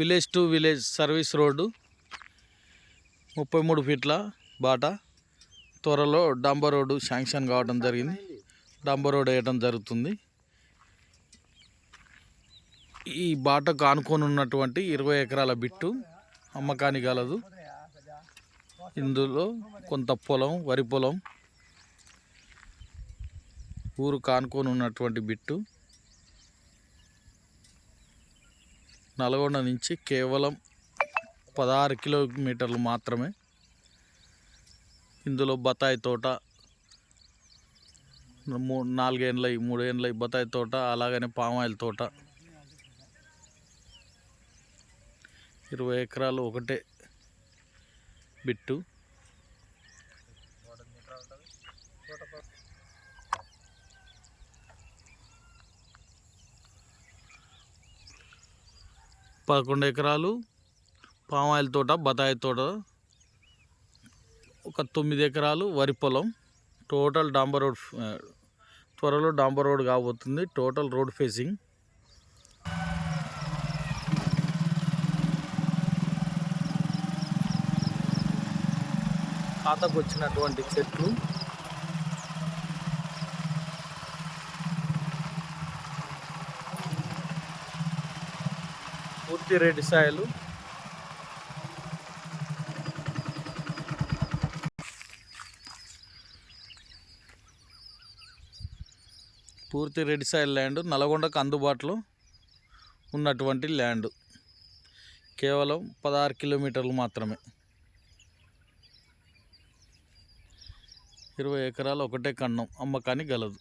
Village to village service road ముప్పై మూడు ఫీట్ల బాట. త్వరలో డాంబర్ రోడ్డు శాంక్షన్ కావడం జరిగింది. డాంబర్ రోడ్ వేయడం జరుగుతుంది. ఈ బాటకు ఆనుకొని ఉన్నటువంటి ఇరవై ఎకరాల బిట్టు అమ్మకానికి గలదు. ఇందులో కొంత పొలం వరి పొలం ఊరు కానుకొని ఉన్నటువంటి బిట్టు. నల్గొండ నుంచి కేవలం పదహారు కిలోమీటర్లు మాత్రమే ఇందులో బత్తాయి తోట మూ నాలుగేళ్ళ మూడేళ్ళ బత్తాయి తోట అలాగనే పామాయిల్ తోట. ఇరవై ఎకరాలు ఒకటే బిట్టు. పదకొండు ఎకరాలు పామాయిల్ తోట బతాయి తోట ఒక తొమ్మిది ఎకరాలు వరి పొలం. టోటల్ డాంబర్ రోడ్ త్వరలో డాంబర్ రోడ్ కాబోతుంది. Total road facing. ఖాతాకు వచ్చినటువంటి చెట్లు పూర్తి రెడ్ సాయలు. పూర్తి రెడ్ సాయిల్ ల్యాండ్ నల్గొండకు అందుబాటులో ఉన్నటువంటి ల్యాండ్. కేవలం పదహారు కిలోమీటర్లు మాత్రమే. ఇరవై ఎకరాలు ఒకటే కన్నం అమ్మకానికి గలదు.